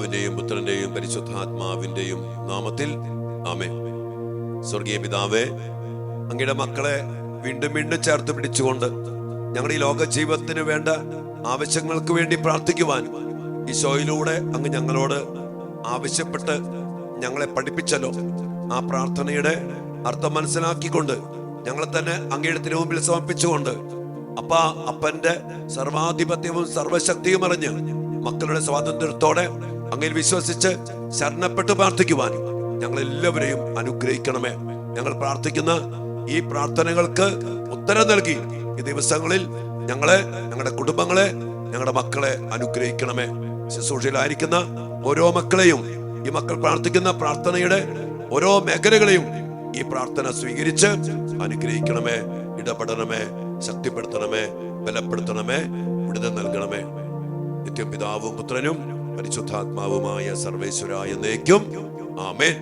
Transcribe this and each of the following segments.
പിതാവിന്റെയും പുത്രന്റെയും പരിശുദ്ധാത്മാവിന്റെയും നാമത്തിൽ ആമേ സ്വർഗീയ പിതാവേ അങ്ങയുടെ മക്കളെ വീണ്ടും വീണ്ടും ചേർത്ത് പിടിച്ചുകൊണ്ട് ഞങ്ങളുടെ ഈ ലോക ജീവിതത്തിന് വേണ്ട ആവശ്യങ്ങൾക്ക് വേണ്ടി പ്രാർത്ഥിക്കുവാൻ ഈശോയിലൂടെ അങ്ങ് ഞങ്ങളോട് ആവശ്യപ്പെട്ട് ഞങ്ങളെ പഠിപ്പിച്ചല്ലോ. ആ പ്രാർത്ഥനയുടെ അർത്ഥം മനസ്സിലാക്കിക്കൊണ്ട് ഞങ്ങളെ തന്നെ അങ്ങയുടെ തിരുമുമ്പിൽ സമർപ്പിച്ചുകൊണ്ട് അപ്പ അപ്പന്റെ സർവാധിപത്യവും സർവശക്തിയും അറിഞ്ഞ് മക്കളുടെ സ്വാതന്ത്ര്യത്തോടെ അങ്ങനെ വിശ്വസിച്ച് ശരണപ്പെട്ട് പ്രാർത്ഥിക്കുവാനും ഞങ്ങൾ എല്ലാവരെയും അനുഗ്രഹിക്കണമേ. ഞങ്ങൾ പ്രാർത്ഥിക്കുന്ന ഈ പ്രാർത്ഥനകൾക്ക് ഉത്തരം നൽകി ഈ ദിവസങ്ങളിൽ ഞങ്ങളെ ഞങ്ങളുടെ കുടുംബങ്ങളെ ഞങ്ങളുടെ മക്കളെ അനുഗ്രഹിക്കണമേ. ശുശ്രൂഷയിലായിരിക്കുന്ന ഓരോ മക്കളെയും ഈ മക്കൾ പ്രാർത്ഥിക്കുന്ന പ്രാർത്ഥനയുടെ ഓരോ മേഖലകളെയും ഈ പ്രാർത്ഥന സ്വീകരിച്ച് അനുഗ്രഹിക്കണമേ. ഇടപെടണമേ ശക്തിപ്പെടുത്തണമേ ബലപ്പെടുത്തണമേ വിടുതൽ നൽകണമേ. നിത്യപിതാവും പുത്രനും പരിശുദ്ധാത്മാവുമായ സർവേശ്വരായ നേക്കും ആമേൻ.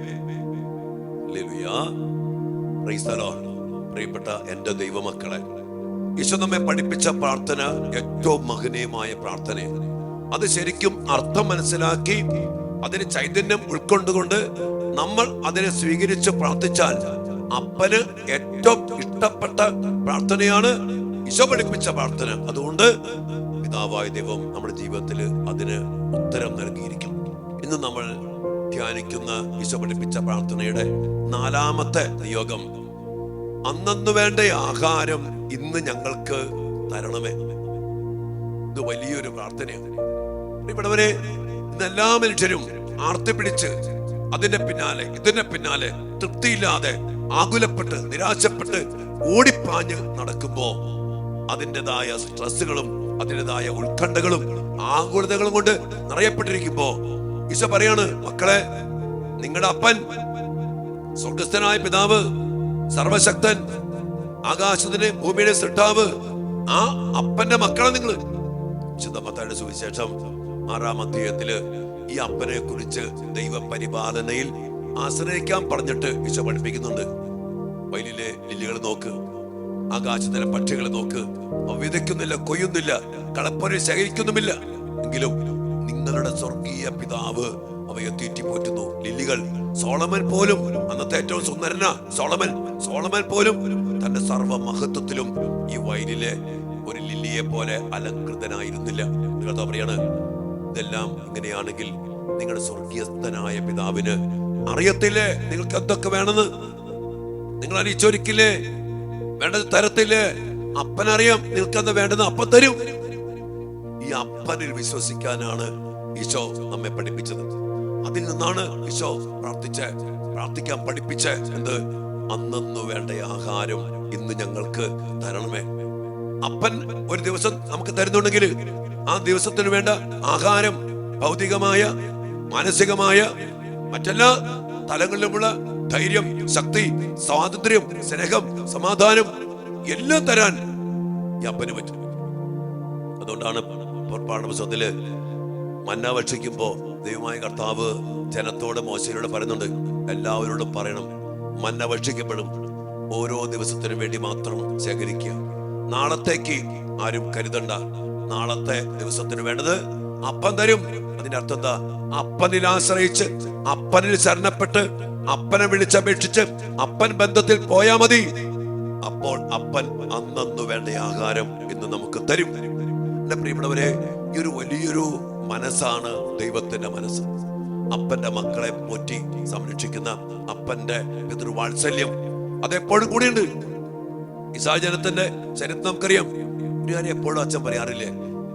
പ്രിയപ്പെട്ട എന്റെ ദൈവമക്കളെ ഈശോ നമ്മെ പഠിപ്പിച്ച പ്രാർത്ഥന ഏറ്റവും മഹനീയമായ പ്രാർത്ഥനയാണ്. അത് ശരിക്കും അർത്ഥം മനസ്സിലാക്കി അതിന് ചൈതന്യം ഉൾക്കൊണ്ടുകൊണ്ട് നമ്മൾ അതിനെ സ്വീകരിച്ച് പ്രാർത്ഥിച്ചാൽ അപ്പന് ഏറ്റവും ഇഷ്ടപ്പെട്ട പ്രാർത്ഥനയാണ് ഈശോ പഠിപ്പിച്ച പ്രാർത്ഥന. അതുകൊണ്ട് പിതാവായ ദൈവം നമ്മുടെ ജീവിതത്തിൽ അതിന് ഉത്തരം നൽകിയിരിക്കും ഇന്ന് നമ്മൾ ധ്യാനിക്കുന്ന ഈശോ പഠിപ്പിച്ച പ്രാർത്ഥനയുടെ നാലാമത്തെ നിയോഗം അന്നു വേണ്ട ആഹാരം ഇന്ന് ഞങ്ങൾക്ക് തരണമേ. ഇത് വലിയൊരു പ്രാർത്ഥനയാണ്. ഇവിടവരെ വരെ എല്ലാ മനുഷ്യരും ആർത്തി പിടിച്ച് അതിന്റെ പിന്നാലെ ഇതിന്റെ പിന്നാലെ തൃപ്തിയില്ലാതെ ആകുലപ്പെട്ട് നിരാശപ്പെട്ട് ഓടിപ്പാഞ്ഞ് നടക്കുമ്പോ അതിന്റെതായ സ്ട്രെസ്സുകളും അതിന്റെതായ ഉത്കണ്ഠകളും ആകുലതകളും കൊണ്ട് നിറയപ്പെട്ടിരിക്കുമ്പോ ഈശോ പറയാണ് മക്കളെ നിങ്ങളുടെ അപ്പൻ സ്വർഗസ്ഥനായ പിതാവ് സർവശക്തൻ ആകാശത്തിന്റെ ഭൂമിയുടെ സൃഷ്ടാവ് ആ അപ്പന്റെ മക്കളെ നിങ്ങൾ വിശുദ്ധമത്തായുടെ സുവിശേഷം ആറാം അധ്യായത്തിൽ ഈ അപ്പനെ കുറിച്ച് ദൈവ പരിപാലനയിൽ ആശ്രയിക്കാൻ പറഞ്ഞിട്ട് ഈശോ പഠിപ്പിക്കുന്നുണ്ട്. വയലിലെ ലില്ലികൾ നോക്ക്. ആകാശത്തിലെ പക്ഷികളെ നോക്ക് വിതയ്ക്കുന്നില്ല കൊയ്യുന്നില്ല കളപ്പുര ശേഖരിക്കുന്നുമില്ല. എങ്കിലും നിങ്ങളുടെ സ്വർഗീയ പിതാവ് അവയെ തീറ്റിപ്പോറ്റുന്നു. ലില്ലികൾ സോളമൻ പോലും അന്നത്തെ ഏറ്റവും സുന്ദരന. സോളമൻ സോളമൻ പോലും തന്റെ സർവ മഹത്വത്തിലും ഈ വയലിലെ ഒരു ലില്ലിയെ പോലെ അലങ്കൃതനായിരുന്നില്ല നിങ്ങൾ പറയാണ് ഇതെല്ലാം ഇങ്ങനെയാണെങ്കിൽ നിങ്ങളുടെ സ്വർഗീയസ്ഥനായ പിതാവിന് അറിയത്തില്ലേ നിങ്ങൾക്ക് എന്തൊക്കെ വേണമെന്ന്? നിങ്ങൾ അറിയിച്ചൊരിക്കില്ലേ വേണ്ടത് തരത്തില്ലേ അപ്പനറിയാം നിൽക്കുന്ന വേണ്ടത് അപ്പൻ തരും. ഈ അപ്പനിൽ വിശ്വസിക്കാനാണ് ഈശോ നമ്മെ പഠിപ്പിച്ചത്. അതിൽ നിന്നാണ് ഈശോ പ്രാർത്ഥിച്ച് പ്രാർത്ഥിക്കാൻ പഠിപ്പിച്ച് എന്ത്? അന്നു വേണ്ട ആഹാരം ഇന്ന് ഞങ്ങൾക്ക് തരണമേ. അപ്പൻ ഒരു ദിവസം നമുക്ക് തരുന്നുണ്ടെങ്കിൽ ആ ദിവസത്തിന് വേണ്ട ആഹാരം ഭൗതികമായ മാനസികമായ മറ്റെല്ലാ തലങ്ങളിലുമുള്ള ധൈര്യം ശക്തി സ്വാതന്ത്ര്യം സ്നേഹം സമാധാനം എല്ലാം തരാൻ ഈ അപ്പന് പറ്റും അതുകൊണ്ടാണ് പാഠപുസ്തകത്തിൽ പുസ്തകത്തിൽ മന്ന ഭക്ഷിക്കുമ്പോ ദൈവമായ കർത്താവ് ജനത്തോട് മോശയിലൂടെ പറയുന്നുണ്ട് എല്ലാവരോടും പറയണം മന്ന ഭക്ഷിക്കപ്പെടും ഓരോ ദിവസത്തിനും വേണ്ടി മാത്രം ശേഖരിക്കുക. നാളത്തേക്ക് ആരും കരുതണ്ട. നാളത്തെ ദിവസത്തിന് വേണ്ടത് അപ്പം തരും. അതിന്റെ അർത്ഥം എന്താ? അപ്പനിൽ ആശ്രയിച്ച് അപ്പനിൽ ശരണപ്പെട്ട് അപ്പനെ വിളിച്ചപേക്ഷിച്ച് അപ്പൻ ബന്ധത്തിൽ പോയാ മതി. അപ്പോൾ അപ്പൻ അന്നു വേണ്ട ആഹാരം ഇന്ന് നമുക്ക് തരും. എന്റെ പ്രിയപ്പെട്ടവരെ ഈ ഒരു വലിയൊരു മനസ്സാണ് ദൈവത്തിന്റെ മനസ്സ്. അപ്പന്റെ മക്കളെ പോറ്റി സംരക്ഷിക്കുന്ന അപ്പന്റെ പിതൃവാത്സല്യം. അതെപ്പോഴും കൂടിയുണ്ട്. ഇസ്രായേൽ ജനത്തിന്റെ ചരിത്രം നമുക്കറിയാം. കാര്യം എപ്പോഴും അച്ഛൻ പറയാറില്ലേ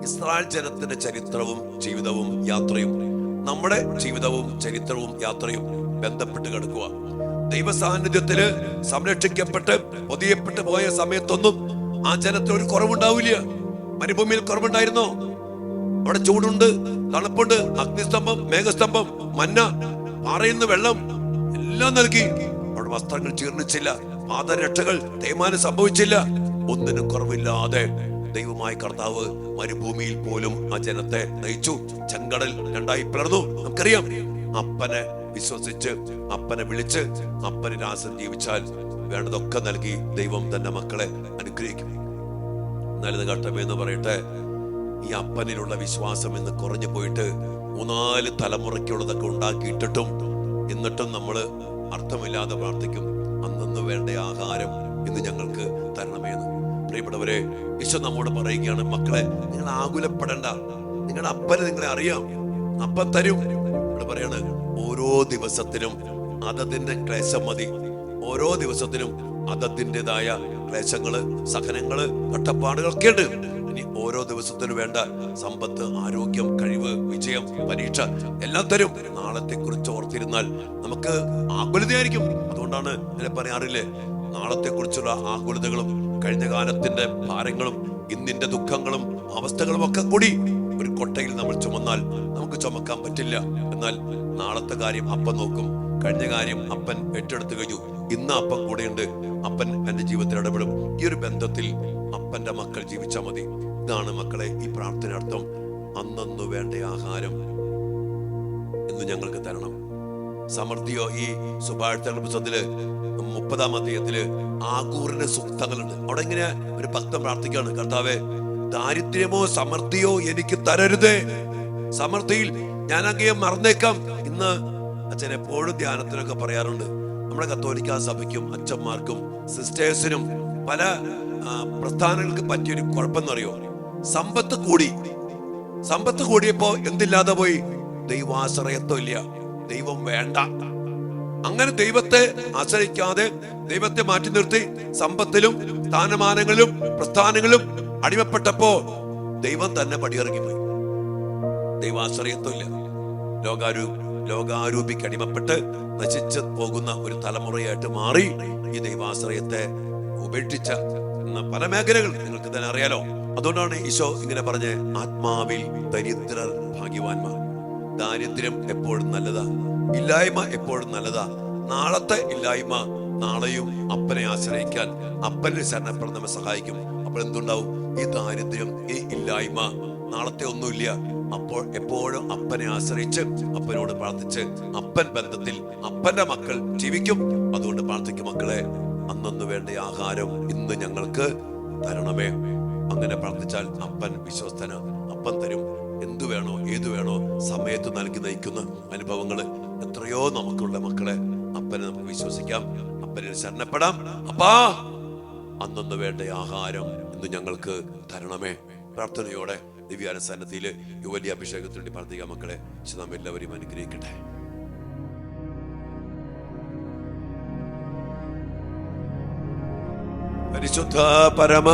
ഇസ്രായേൽ ജനത്തിന്റെ ചരിത്രവും ജീവിതവും യാത്രയും നമ്മുടെ ജീവിതവും ചരിത്രവും യാത്രയും ബന്ധപ്പെട്ട് കിടക്കുക ദൈവ സാന്നിധ്യത്തിൽ സംരക്ഷിക്കപ്പെട്ട് പൊതിയപ്പെട്ട് പോയ സമയത്തൊന്നും ആ ജനത്തിന് ഒരു കുറവുണ്ടാവില്ല. മരുഭൂമിയിൽ കുറവുണ്ടായിരുന്നോ? അവിടെ ചൂടുണ്ട് തണുപ്പുണ്ട് അഗ്നിസ്തംഭം മേഘസ്തംഭം മന്ന പാറയിൽ നിന്ന് വെള്ളം എല്ലാം നൽകി. അവിടെ വസ്ത്രങ്ങൾ ജീർണിച്ചില്ല പാദരക്ഷകൾ തേയ്മാനം സംഭവിച്ചില്ല. ഒന്നിനും കുറവില്ലാതെ ദൈവമായ കർത്താവ് മരുഭൂമിയിൽ പോലും ആ ജനത്തെ നയിച്ചു. ചെങ്കടൽ രണ്ടായി പിളർന്നു. നമുക്കറിയാം അപ്പനെ വിശ്വസിച്ച് അപ്പനെ വിളിച്ച് അപ്പന് രാസൻ ജീവിച്ചാൽ വേണ്ടതൊക്കെ നൽകി ദൈവം തന്റെ മക്കളെ അനുഗ്രഹിക്കും. നല്ലത് ഘട്ടമെന്ന് പറയട്ടെ ഈ അപ്പനിലുള്ള വിശ്വാസം ഇന്ന് കുറഞ്ഞു പോയിട്ട് മൂന്നാൽ തലമുറയ്ക്കുള്ളതൊക്കെ ഉണ്ടാക്കിയിട്ടിട്ടും എന്നിട്ടും നമ്മൾ അർത്ഥമില്ലാതെ പ്രാർത്ഥിക്കും. അന്നു വേണ്ട ആഹാരം ഇന്ന് ഞങ്ങൾക്ക് തരണമേന്ന്. പ്രിയപ്പെട്ടവരെ ഈശോ നമ്മോട് പറയുകയാണ് മക്കളെ നിങ്ങൾ ആകുലപ്പെടണ്ട. നിങ്ങളുടെ അപ്പന് നിങ്ങളെ അറിയാം. അപ്പൻ തരും. ഇവിടെ പറയാണ് ഓരോ ദിവസത്തിനും അതതിന്റെ ക്ലേശം മതി. ഓരോ ദിവസത്തിനും അതതിന്റെതായ ക്ലേശങ്ങൾ സഹനങ്ങൾ കട്ടപ്പാടുകളൊക്കെ ഉണ്ട് ഇനി ഓരോ ദിവസത്തിനും വേണ്ട സമ്പത്ത് ആരോഗ്യം കഴിവ് വിജയം പരീക്ഷ എല്ലാം തരും. നാളത്തെ കുറിച്ച് ഓർത്തിരുന്നാൽ നമുക്ക് ആകുലതയായിരിക്കും. അതുകൊണ്ടാണ് എന്നെ പറയാറില്ലേ നാളത്തെ കുറിച്ചുള്ള ആകുലതകളും കഴിഞ്ഞ കാലത്തിന്റെ ഭാരങ്ങളും ഇന്നിന്റെ ദുഃഖങ്ങളും അവസ്ഥകളും ഒക്കെ കൂടി ഒരു കൊട്ടയിൽ നമ്മൾ ചുമന്നാൽ നമുക്ക് ചുമക്കാൻ പറ്റില്ല. എന്നാൽ നാളത്തെ കാര്യം അപ്പൻ നോക്കും. കഴിഞ്ഞ കാര്യം അപ്പൻ ഏറ്റെടുത്തു കഴിഞ്ഞു. ഇന്ന് അപ്പൻ കൂടെയുണ്ട്. അപ്പൻ എന്റെ ജീവിതത്തിൽ ഇടപെടും. ഈ ഒരു ബന്ധത്തിൽ അപ്പന്റെ മക്കൾ ജീവിച്ചാൽ മതി. ഇതാണ് മക്കളെ ഈ പ്രാർത്ഥന അർത്ഥം. അന്നു വേണ്ട ആഹാരം എന്ന് ഞങ്ങൾക്ക് തരണം. സമൃദ്ധിയോ ഈ സുഭാഴ്ത്തകളുടെ പുസ്തകത്തിൽ മുപ്പതാം അധ്യായത്തിൽ ആകൂറിന്റെ സൂക്തങ്ങളുണ്ട് അവിടെ ഇങ്ങനെ ഒരു ഭക്തം പ്രാർത്ഥിക്കുകയാണ്. കർത്താവെ ദാരിദ്ര്യമോ സമൃദ്ധിയോ എനിക്ക് തരരുതേ. സമൃദ്ധിയിൽ ഞാൻ അങ്ങയെ മറന്നേക്കാം. ഇന്ന് അച്ഛൻ എപ്പോഴും ധ്യാനത്തിനൊക്കെ പറയാറുണ്ട്. നമ്മുടെ കത്തോലിക്ക സഭയ്ക്കും അച്ഛന്മാർക്കും സിസ്റ്റേഴ്സിനും പല പ്രസ്ഥാനങ്ങൾക്ക് പറ്റിയൊരു കുഴപ്പം അറിയോ സമ്പത്ത് കൂടി. സമ്പത്ത് കൂടിയപ്പോ എന്തില്ലാതെ പോയി? ദൈവാശ്രയത്വം ഇല്ല. ദൈവം വേണ്ട. അങ്ങനെ ദൈവത്തെ ആശ്രയിക്കാതെ ദൈവത്തെ മാറ്റി നിർത്തി സമ്പത്തിലും സ്ഥാനമാനങ്ങളിലും പ്രസ്ഥാനങ്ങളിലും അടിമപ്പെട്ടപ്പോ ദൈവം തന്നെ പടിയിറങ്ങിപ്പോയി. ദൈവാശ്രയത്വമില്ല. ലോകാരൂ ലോകാരൂപിക്ക് അടിമപ്പെട്ട് നശിച്ചു പോകുന്ന ഒരു തലമുറയായിട്ട് മാറി ഈ ദൈവാശ്രയത്തെ ഉപേക്ഷിച്ച പല മേഖലകൾ നിങ്ങൾക്ക് തന്നെ അറിയാലോ. അതുകൊണ്ടാണ് ഈശോ ഇങ്ങനെ പറഞ്ഞ് ആത്മാവിൽ ദരിദ്രർ ഭാഗ്യവാന്മാർ. ദാരിദ്ര്യം എപ്പോഴും നല്ലതാ. ഇല്ലായ്മ എപ്പോഴും നല്ലതാ. നാളത്തെ ഇല്ലായ്മ നാളെയും അപ്പനെ ആശ്രയിക്കാൻ അപ്പനെ ശരണപ്പെടാൻ നമ്മെ സഹായിക്കും. അപ്പോൾ എന്തുണ്ടാവും? ഈ ദാരിദ്ര്യം ഈ ഇല്ലായ്മ നാളത്തെ ഒന്നുമില്ല. അപ്പോൾ എപ്പോഴും അപ്പനെ ആശ്രയിച്ച് അപ്പനോട് പ്രാർത്ഥിച്ച് അപ്പൻ ബന്ധത്തിൽ അപ്പന്റെ മക്കൾ ജീവിക്കും. അതുകൊണ്ട് പ്രാർത്ഥിക്കും മക്കളെ അന്നന്ന് വേണ്ട ആഹാരം ഇന്ന് ഞങ്ങൾക്ക് തരണമേ. അങ്ങനെ പ്രാർത്ഥിച്ചാൽ അപ്പൻ വിശ്വസ്തന അപ്പൻ തരും. എന്തു വേണോ ഏതു വേണോ സമയത്ത് നൽകി നയിക്കുന്ന അനുഭവങ്ങൾ എത്രയോ നമുക്കുള്ള മക്കളെ അപ്പനെ നമുക്ക് വിശ്വസിക്കാം. അപ്പനെ ശരണപ്പെടാം. അപ്പാ അന്നന്ന് വേണ്ട ആഹാരം ഇന്ന് ഞങ്ങൾക്ക് തരണമേ. പ്രാർത്ഥനയോടെ ദിവ്യാനുസന്നത്തിൽ യുവലി അഭിഷേകത്തിന് വേണ്ടി പ്രാർത്ഥിക്കാം മക്കളെ. നാം എല്ലാവരെയും അനുഗ്രഹിക്കട്ടെ. പരിശുദ്ധ പരമ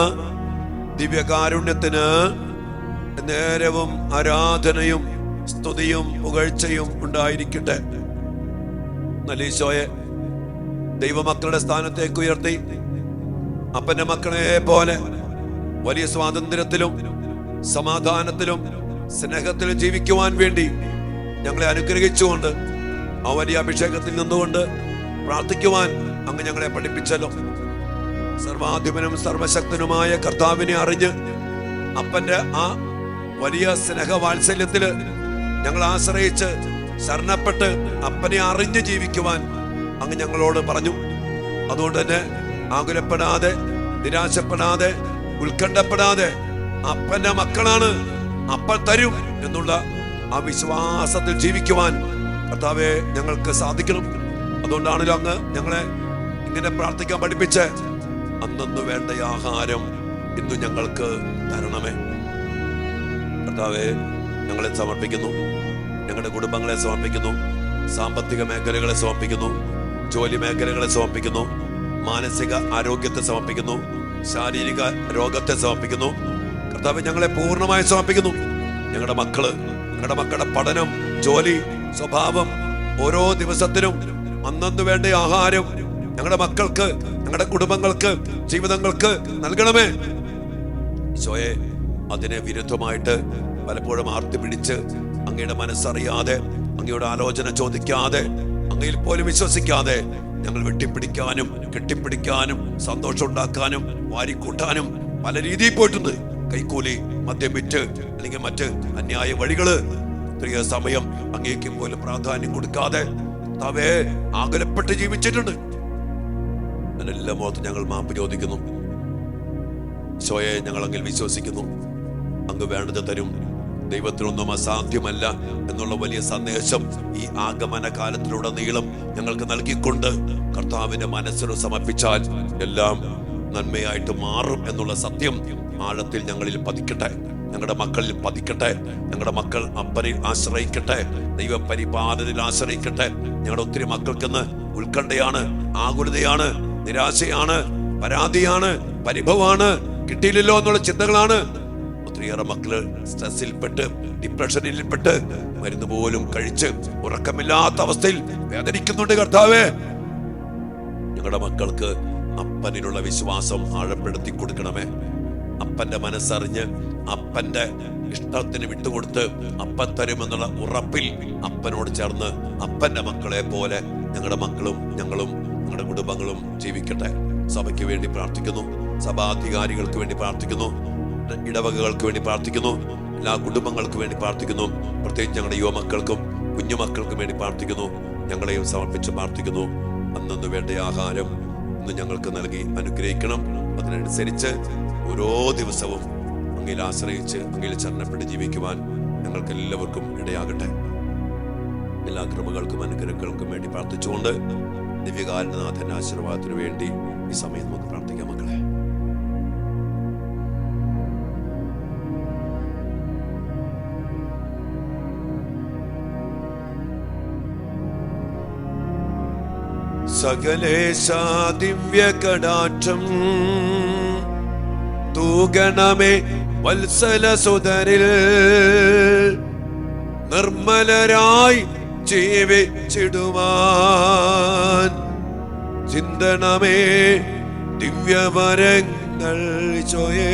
ദിവ്യകാരുണ്യത്തിന് നേരവും ആരാധനയും സ്തുതിയും പുകഴ്ചയും ഉണ്ടായിരിക്കട്ടെ. നലീശോയെ ദൈവമക്കളുടെ സ്ഥാനത്തേക്ക് ഉയർത്തി. അപ്പന്റെ മക്കളെ പോലെ വലിയ സ്വാതന്ത്ര്യത്തിലും സമാധാനത്തിലും സ്നേഹത്തിലും ജീവിക്കുവാൻ വേണ്ടി ഞങ്ങളെ അനുഗ്രഹിച്ചുകൊണ്ട് ആ വലിയ അഭിഷേകത്തിൽ നിന്നുകൊണ്ട് പ്രാർത്ഥിക്കുവാൻ അങ്ങ് ഞങ്ങളെ പഠിപ്പിച്ചല്ലോ. സർവാധിപനും സർവശക്തനുമായ കർത്താവിനെ അറിഞ്ഞ് അപ്പന്റെ ആ വലിയ സ്നേഹവാത്സല്യത്തിൽ ഞങ്ങൾ ആശ്രയിച്ച് ശരണപ്പെട്ട് അപ്പനെ അറിഞ്ഞ് ജീവിക്കുവാൻ അങ്ങ് ഞങ്ങളോട് പറഞ്ഞു. അതുകൊണ്ട് തന്നെ ആകുലപ്പെടാതെ നിരാശപ്പെടാതെ ഉത്കണ്ഠപ്പെടാതെ അപ്പന്റെ മക്കളാണ് അപ്പൻ തരും എന്നുള്ള ആ വിശ്വാസത്തിൽ ജീവിക്കുവാൻ കർത്താവെ ഞങ്ങൾക്ക് സാധിക്കണം. അതുകൊണ്ടാണല്ലോ അങ്ങ് ഞങ്ങളെ ഇങ്ങനെ പ്രാർത്ഥിക്കാൻ പഠിപ്പിച്ച് അന്നു വേണ്ട ആഹാരം ഇന്ന് ഞങ്ങൾക്ക് തരണമേ. കർത്താവെ ഞങ്ങളെ സമർപ്പിക്കുന്നു. ഞങ്ങളുടെ കുടുംബങ്ങളെ സമർപ്പിക്കുന്നു. സാമ്പത്തിക മേഖലകളെ സമർപ്പിക്കുന്നു. ജോലി മേഖലകളെ സമർപ്പിക്കുന്നു. മാനസിക ആരോഗ്യത്തെ സമർപ്പിക്കുന്നു. ശാരീരിക രോഗത്തെ സമർപ്പിക്കുന്നു. കർത്താവ് ഞങ്ങളെ പൂർണമായി സമർപ്പിക്കുന്നു. ഞങ്ങളുടെ മക്കൾ ഞങ്ങളുടെ മക്കളുടെ പഠനം ജോലി സ്വഭാവം ഓരോ ദിവസത്തിനും അന്നന്ന് വേണ്ട ആഹാരം ഞങ്ങളുടെ മക്കൾക്ക് ഞങ്ങളുടെ കുടുംബങ്ങൾക്ക് ജീവിതങ്ങൾക്ക് നൽകണമേ. ഈശോയെ അതിനെ വിരുദ്ധമായിട്ട് പലപ്പോഴും ആർത്തി പിടിച്ച് അങ്ങയുടെ മനസ്സറിയാതെ അങ്ങയുടെ ആലോചന ചോദിക്കാതെ അങ്ങയിൽ പോലും വിശ്വസിക്കാതെ ഞങ്ങൾ വെട്ടിപ്പിടിക്കാനും കെട്ടിപ്പിടിക്കാനും സന്തോഷം ഉണ്ടാക്കാനും വാരിക്കൂട്ടാനും പല രീതിയിൽ പോയിട്ടുണ്ട്. കൈക്കൂലി മദ്യം വിറ്റ് അല്ലെങ്കിൽ മറ്റ് അന്യായ വഴികൾ. പ്രിയ സമയം അങ്ങേക്ക് പോലും പ്രാധാന്യം കൊടുക്കാതെ തവേ ആകുലപ്പെട്ട് ജീവിച്ചിട്ടുണ്ട്. അതിനെല്ലാം മുഖത്ത് ഞങ്ങൾ മാപ്പ് ചോദിക്കുന്നു. സ്വയെ ഞങ്ങൾ അങ്ങിൽ വിശ്വസിക്കുന്നു. അങ്ങ് വേണ്ടത് തരും. ദൈവത്തിനൊന്നും അസാധ്യമല്ല എന്നുള്ള വലിയ സന്ദേശം ഈ ആഗമന കാലത്തിലൂടെ നീളം ഞങ്ങൾക്ക് നൽകിക്കൊണ്ട് കർത്താവിന്റെ മനസ്സിന് സമർപ്പിച്ചാൽ എല്ലാം നന്മയായിട്ട് മാറും എന്നുള്ള സത്യം ആഴത്തിൽ ഞങ്ങളിൽ പതിക്കട്ടെ. ഞങ്ങളുടെ മക്കളിൽ പതിക്കട്ടെ. ഞങ്ങളുടെ മക്കൾ അപ്പനിൽ ആശ്രയിക്കട്ടെ. ദൈവ പരിപാലനയിൽ ആശ്രയിക്കട്ടെ. ഞങ്ങളുടെ ഒത്തിരി മക്കൾക്കിന്ന് ഉത്കണ്ഠയാണ് ആകുലതയാണ് നിരാശയാണ് പരാതിയാണ് പരിഭവമാണ് കിട്ടിയില്ലല്ലോ എന്നുള്ള ചിന്തകളാണ് ഒത്തിരിയേറെ മക്കൾ സ്ട്രെസ്സിൽപ്പെട്ട് ഡിപ്രഷനിൽപ്പെട്ട് മരുന്ന് പോലും കഴിച്ച് ഉറക്കമില്ലാത്ത അവസ്ഥയിൽ വേദനിക്കുന്നുണ്ട് കർത്താവേ. ഞങ്ങളുടെ മക്കൾക്ക് അപ്പനിലുള്ള വിശ്വാസം ആഴപ്പെടുത്തി കൊടുക്കണമേ. അപ്പന്റെ മനസ്സറിഞ്ഞ് അപ്പന്റെ ഇഷ്ടത്തിന് വിട്ടുകൊടുത്ത് അപ്പൻ തരുമെന്നുള്ള ഉറപ്പിൽ അപ്പനോട് ചേർന്ന് അപ്പന്റെ മക്കളെ പോലെ ഞങ്ങളുടെ മക്കളും ഞങ്ങളും ഞങ്ങളുടെ കുടുംബങ്ങളും ജീവിക്കട്ടെ. സഭയ്ക്ക് വേണ്ടി പ്രാർത്ഥിക്കുന്നു. സഭാധികാരികൾക്ക് വേണ്ടി പ്രാർത്ഥിക്കുന്നു. ഇടവകകൾക്ക് വേണ്ടി പ്രാർത്ഥിക്കുന്നു. എല്ലാ കുടുംബങ്ങൾക്ക് വേണ്ടി പ്രാർത്ഥിക്കുന്നു. പ്രത്യേകിച്ച് ഞങ്ങളുടെ യുവമക്കൾക്കും കുഞ്ഞുമക്കൾക്കും വേണ്ടി പ്രാർത്ഥിക്കുന്നു. ഞങ്ങളെയും സമർപ്പിച്ച് പ്രാർത്ഥിക്കുന്നു. അന്നു വേണ്ട ആഹാരം ഇന്ന് ഞങ്ങൾക്ക് നൽകി അനുഗ്രഹിക്കണം. അതിനനുസരിച്ച് ഓരോ ദിവസവും അങ്ങയിൽ ആശ്രയിച്ച് അങ്ങയിൽ ചരണപ്പെട്ട് ജീവിക്കുവാൻ ഞങ്ങൾക്ക് എല്ലാവർക്കും ഇടയാകട്ടെ. എല്ലാ കൃപകൾക്കും അനുഗ്രഹങ്ങൾക്കും വേണ്ടി പ്രാർത്ഥിച്ചുകൊണ്ട് ദിവ്യകാരനാഥന്റെ ആശീർവാദത്തിനു വേണ്ടി ഈ സമയം നമുക്ക് പ്രാർത്ഥിക്കാം മക്കളെ. സകലേശ ദിവ്യ കടാക്ഷം തൂഗണമേ വത്സല സുതരിൽ നിർമ്മലരായി ജീവിച്ചിടുവാൻ. ചിന്തണമേ ദിവ്യവരങ്ങൾ ചോയേ.